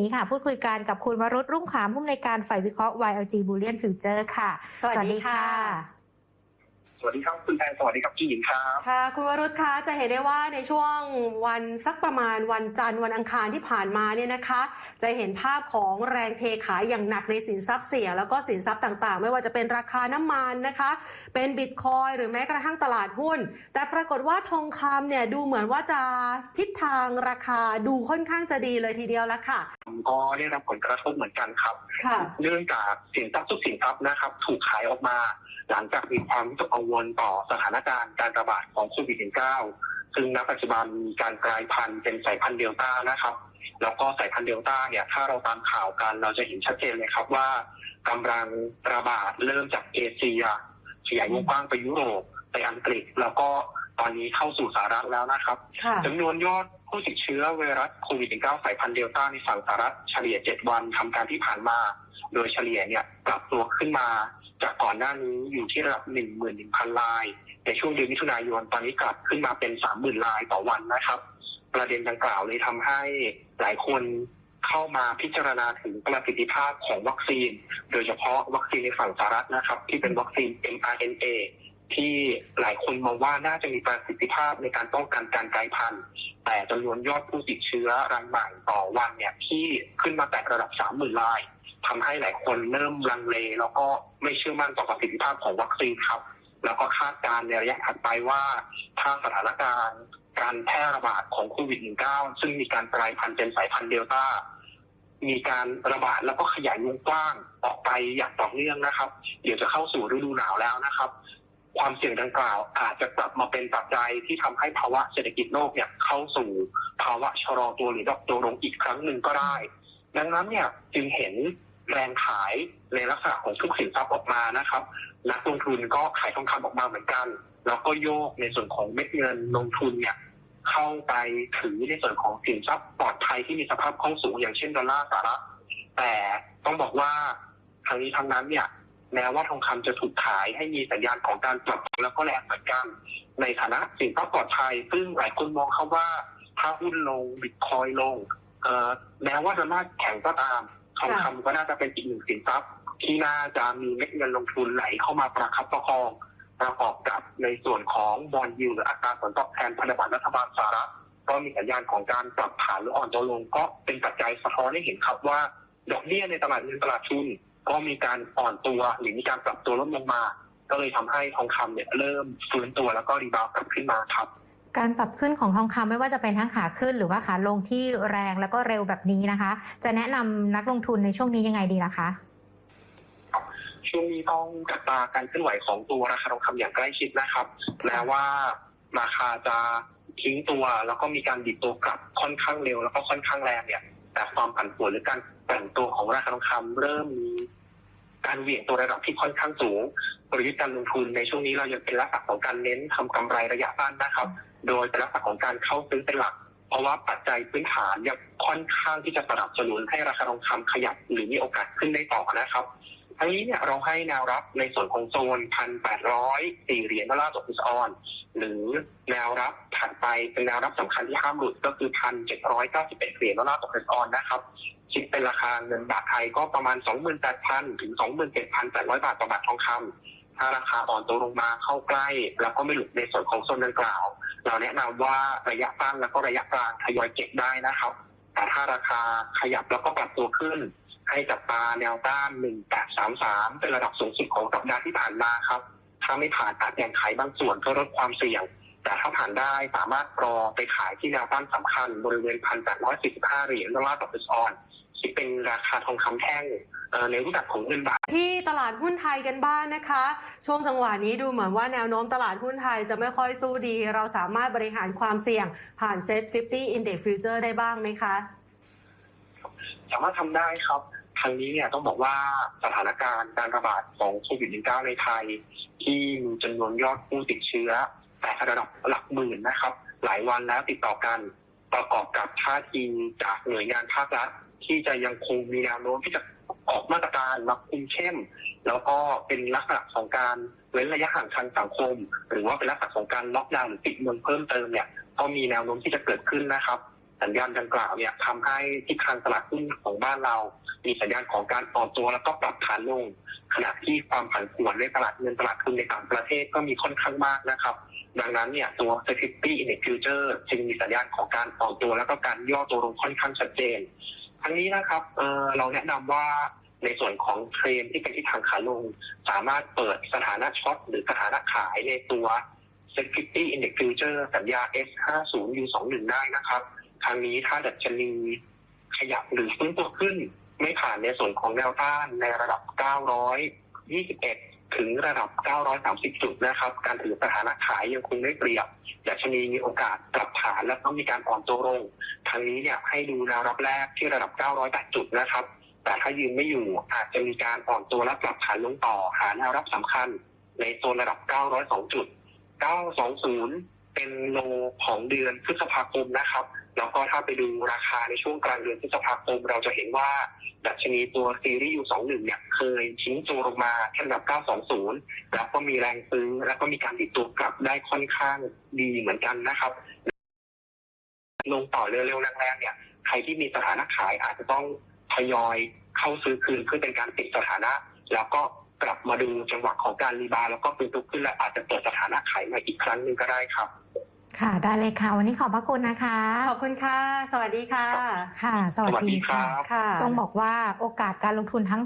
นี้ค่ะ พูดคุยกันกับคุณวรุษรุ่งขามผู้อำนวยการฝ่ายวิเคราะห์ YLG Bullion Future ค่ะ สวัสดีค่ะ สวัสดีครับคุณแทนสวัสดีครับพี่หญิงครับค่ะ คุณวรุษคะจะเห็นได้ว่าในช่วงวันสักประมาณวันจันทร์วันอังคารที่ผ่านมาเนี่ยนะคะ จะเห็นภาพของแรงเทขายอย่างหนักในสินทรัพย์เสี่ยงแล้วก็สินทรัพย์ต่างๆ ไม่ว่าจะเป็นราคาน้ำมันนะคะ เป็นบิตคอยหรือแม้กระทั่งตลาดหุ้น แต่ปรากฏว่าทองคำเนี่ยดูเหมือนว่าจะทิศทางราคาดูค่อนข้างจะดีเลยทีเดียวละค่ะ ก็ได้รับผลกระทบเหมือนกันครับ ค่ะ เนื่องจากสินทรัพย์ทุกสินทรัพย์นะครับ ถูกขายออกมา หลังจากมีความวิตกกังวลต่อสถานการณ์การระบาดของโควิด -19 ซึ่งณปัจจุบันมีการกลายพันธุ์เป็นสายพันธุ์เดลต้านะครับ แล้วก็สายพันธุ์เดลต้าเนี่ยถ้าเราตามข่าวกันเราจะเห็นชัดเจนเลยครับว่ากำลังระบาดเริ่มจากเอเชียขยายวงกว้างไปยุโรปไปอังกฤษ แล้วก็ตอนนี้เข้าสู่สหรัฐแล้วนะครับค่ะจำนวนยอด ผู้ติดเชื้อไวรัสโควิด -19 สายพันธุ์เดลต้าในฝั่งสหรัฐเฉลี่ย 7 วันทำการที่ผ่านมา โดยเฉลี่ยเนี่ยปรับตัวขึ้นมา จากก่อนหน้านี้อยู่ที่ระดับ 11,000 ราย ในช่วงเดือนมิถุนายนตอนนี้กลับขึ้นมาเป็น 30,000 รายต่อวันนะครับ ประเด็นดังกล่าวเลยทำให้หลายคนเข้ามาพิจารณาถึงประสิทธิภาพของวัคซีน โดยเฉพาะวัคซีนในฝั่งสหรัฐนะครับ ที่เป็นวัคซีน mRNA ที่หลายคนมองว่าน่าจะมีประสิทธิภาพในการป้องกันการกลายพันธุ์ แต่จำนวนยอดผู้ติดเชื้อรายใหม่ต่อวันเนี่ยที่ขึ้นมาแตะระดับ30,000รายทำให้หลายคนเริ่มลังเล แล้วก็ไม่เชื่อมั่นต่อประสิทธิภาพของวัคซีนครับ แล้วก็คาดการณ์ในระยะถัดไปว่าถ้าสถานการณ์การแพร่ระบาดของโควิด -19 ซึ่งมีการกลายพันธุ์เป็นสายพันธุ์เดลต้ามีการระบาดแล้วก็ขยายวงกว้างออกไปอย่างต่อเนื่องนะครับ เดี๋ยวจะเข้าสู่ฤดูหนาวแล้วนะครับ ความเสี่ยงดังกล่าว อาจจะกลับมาเป็นปัจจัยที่ทำให้ภาวะเศรษฐกิจโลกเนี่ยเข้าสู่ภาวะชะลอตัวหรือดอกตัวลงอีกครั้งหนึ่งก็ได้ ดังนั้นเนี่ยจึงเห็นแรงขายในลักษณะของทุกสินทรัพย์ออกมานะครับนักลงทุนก็ขายทองคำออกมาเหมือนกัน แล้วก็โยกในส่วนของเม็ดเงินลงทุนเนี่ยเข้าไปถือในส่วนของสินทรัพย์ปลอดภัยที่มีสภาพคล่องสูงอย่างเช่นดอลลาร์สหรัฐแต่ต้องบอกว่าทางนี้ทางนั้นเนี่ย แม้ว่าทองคำจะถูกขายให้มีสัญญาณของการปรับตัวแล้วก็แรงเหมือนกัน ในฐานะสินทรัพย์ปลอดภัย ซึ่งหลายคนมองเขาว่าถ้าหุ้นลงบิตคอยลงแม้ว่าจะน่าแข็งก็ตามทองคำก็น่าจะเป็นอีกหนึ่งสินทรัพย์ ที่น่าจะมีเม็ดเงินลงทุนไหลเข้ามาประคับประคอง ประกอบกับในส่วนของบอลยูหรืออัตราผลตอบแทนพันธบัตรรัฐบาลสหรัฐก็มีสัญญาณของการปรับฐานหรืออ่อนตัวลง ก็เป็นปัจจัยสะท้อนให้เห็นครับว่า ดอกเบี้ยในตลาดเงินตลาดทุน ก็มีการอ่อนตัวหรือมีการปรับตัวลดลงมา ก็เลยทำให้ทองคำเนี่ยเริ่มฟื้นตัวแล้วก็รีบาวด์กลับขึ้นมาครับ การปรับขึ้นของทองคำไม่ว่าจะเป็นทั้งขาขึ้น หรือว่าขาลงที่แรงแล้วก็เร็วแบบนี้นะคะ จะแนะนำนักลงทุนในช่วงนี้ยังไงดีล่ะคะช่วงนี้ต้องจับตาการเคลื่อนไหวของตัวราคาทองคำอย่างใกล้ชิดนะครับแม้ว่าราคาจะทิ้งตัวแล้วก็มีการดิดตัวกลับค่อนข้างเร็วแล้วก็ค่อนข้างแรงเนี่ย แต่ความผันผวนหรือการแกว่งตัวของราคาทองคำเริ่มมี การเหวี่ยงตัวระดับที่ค่อนข้างสูงกลยุทธ์การลงทุนในช่วงนี้เรายังเป็นลักษณะของการเน้นทำกำไรระยะสั้นนะครับ โดยเป็นลักษณะของการเข้าซื้อเป็นหลัก เพราะว่าปัจจัยพื้นฐานยังค่อนข้างที่จะสนับสนุนให้ราคาทองคำขยับหรือมีโอกาสขึ้นได้ต่อนะครับทั้งนี้เนี่ยเราให้แนวรับในส่วนของโซน1,804เหรียญดอลลาร์ต่อฟิสออน หรือแนวรับถัดไปเป็นแนวรับสำคัญที่ห้ามหลุดก็คือ1,791เก้าสิบเอ็ดเหรียญดอลลาร์ต่อฟิสออนนะครับ คิดเป็นราคาเงินบาทไทยก็ประมาณ 28,000 ถึง 27,800 บาทต่อบาททองคำถ้าราคาอ่อนตัวลงมาเข้าใกล้ แล้วก็ไม่หลุดในส่วนของโซนดังกล่าว เราแนะนำว่าระยะสั้นแล้วก็ระยะกลางทยอยเก็บได้นะครับแต่ถ้าราคาขยับแล้วก็ปรับตัวขึ้น ให้จับตาแนวต้าน 1833 เป็นระดับสูงสุดของสัปดาห์ที่ผ่านมาครับ ถ้าไม่ผ่านอาจแข่งขายบางส่วนเพื่อลดความเสี่ยง แต่ถ้าผ่านได้สามารถรอไปขายที่แนวต้านสำคัญบริเวณ 1,845 เหรียญดอลลาร์ต่อฟิสออน คิดเป็นราคาทองคำแท่งเอ่อในรูปแบบของเงินบาท ที่ตลาดหุ้นไทยกันบ้างนะคะ ช่วงจังหวะนี้ดูเหมือนว่าแนวโน้มตลาดหุ้นไทยจะไม่ค่อยสู้ดี เราสามารถบริหารความเสี่ยงผ่าน Set 50 Index Future ได้บ้างไหมคะ สามารถทำได้ครับทางนี้เนี่ยต้องบอกว่าสถานการณ์การระบาดของโควิด -19 ในไทย ที่มีจำนวนยอดผู้ติดเชื้อ แต่ระดับหลักหมื่นนะครับ หลายวันแล้วติดต่อกันประกอบกับท่าทีจากหน่วยงานภาครัฐ ที่จะยังคงมีแนวโน้มที่จะออกมาตรการมาคุมเข้ม แล้วก็เป็นลักษณะของการเว้นระยะห่างทางสังคม หรือว่าเป็นลักษณะของการล็อกดาวน์หรือปิดเมืองเพิ่มเติมเนี่ยก็มีแนวโน้มที่จะเกิดขึ้นนะครับ สัญญาณดังกล่าวเนี่ยทำให้ทิศทางตลาดหุ้นของบ้านเรา มีสัญญาณของการอ่อนตัวแล้วก็ปรับฐานลง ขณะที่ความผันผวนในตลาดเงินตลาดทุนในต่างประเทศก็มีค่อนข้างมากนะครับ ดังนั้นเนี่ยตัว Security Index Future จึงมีสัญญาณของการอ่อนตัวแล้วก็การย่อตัวลงค่อนข้างชัดเจน ทั้งนี้นะครับเเราแนะนำว่าในส่วนของเทรนที่เป็นทิศทางขาลง สามารถเปิดสถานะช็อตหรือสถานะขายในตัว Security Index Future สัญญา S50 U21 ได้นะครับทางนี้ถ้าดัชนีขยับหรือฟื้นตัวขึ้น ไม่ผ่านในส่วนของแนวต้านในระดับ 921 ถึงระดับ 930 จุดนะครับ การถือสถานะขายยังคงได้เปรียบดัชนีมีโอกาสปรับฐานและต้องมีการอ่อนตัวลงทางนี้เนี่ยให้ดูแนวรับแรกที่ระดับ 908 จุดนะครับ แต่ถ้ายืนไม่อยู่อาจจะมีการอ่อนตัวและปรับฐานลงต่อ หาแนวรับสำคัญ ในโซนระดับ 902 จุด 920 เป็นโลของเดือนพฤษภาคมนะครับ แล้วก็ถ้าไปดูราคาในช่วงกลางเดือนพฤษภาคม เราจะเห็นว่าดัชนีตัวซีรีส์ U21 เนี่ยเคยทิ้งตัวลงมาที่ระดับ 920 แล้วก็มีแรงซื้อ แล้วก็มีการติดตัวกลับได้ค่อนข้างดีเหมือนกันนะครับ ลงต่อเร็วๆแรงๆเนี่ย ใครที่มีสถานะขายอาจจะต้องทยอยเข้าซื้อคืนเพื่อเป็นการติดสถานะ แล้วก็กลับมาดูจังหวะของการรีบาแล้วก็ฟื้นตัวขึ้นและอาจจะเปิดสถานะขายมาอีกครั้งหนึ่งก็ได้ครับ ค่ะได้เลยค่ะ วันนี้ขอบพระคุณนะคะ ขอบคุณค่ะ สวัสดีค่ะ ค่ะ สวัสสวัสดีดีครัค่ะบค่ะ ต้องบอกว่าโอกาสการลงทุนทั้ง